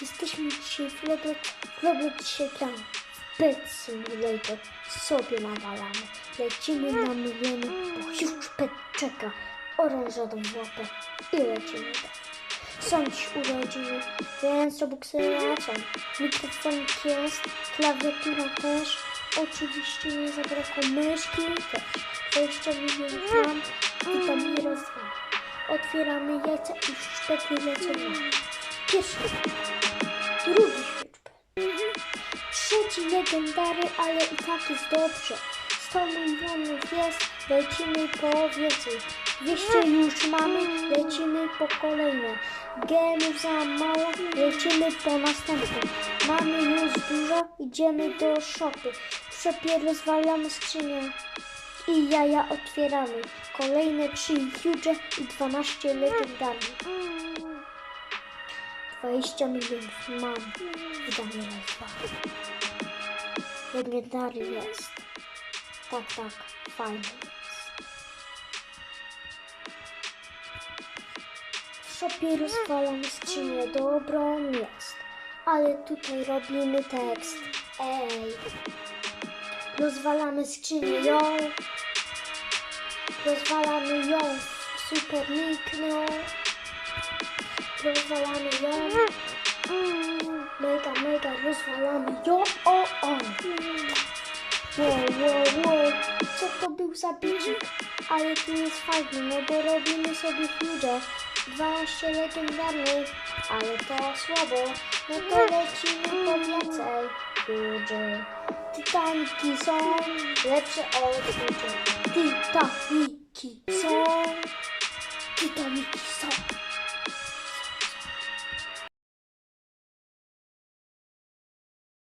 Jesteśmy dzisiaj w Roblox, Roblox dzisiaj gramy. W Simulator sobie nawalamy. Lecimy na miliony, bo już Pet czeka. Orężadą łapę i lecimy dalej. Są dziś urodziny, więc Robuxy lecą. Mikrofonik jest, klawiatura też. Oczywiście nie zabrakło myszki też. 20 milionów mam i tam nie rozwala. Otwieramy jajca i szpety lecą na Pierwszy, drugi świeczbę. Trzeci legendary, ale i tak jest dobrze. 100 milionów jest, lecimy po więcej. 200 już mamy, lecimy po kolejne. Gemów za mało, lecimy po następne. Mamy już dużo, idziemy do szopy. W rozwalamy skrzynię i jaja otwieramy. Kolejne 3 huge i 12 legendarnych. 20 milionów mam w danie raz Legendary jest. Tak, tak, fajny jest. W szopie rozwalamy skrzynię, dobrą jest. Ale tutaj robimy tekst. Ej. Rozwalamy skrzynię, ją. Rozwalamy ją. Super niknął. Rozwalamy ją. Mega, mega rozwalamy ją. O, o. Wow, wow, wow. Co to był za bicik? Ale tu jest fajny, no bo robimy sobie huge. 12 legendarnych, ale to słabo. No to lecimy po więcej. Huge. Titaniki są lepsze od huge. Titaniki są. Titaniki są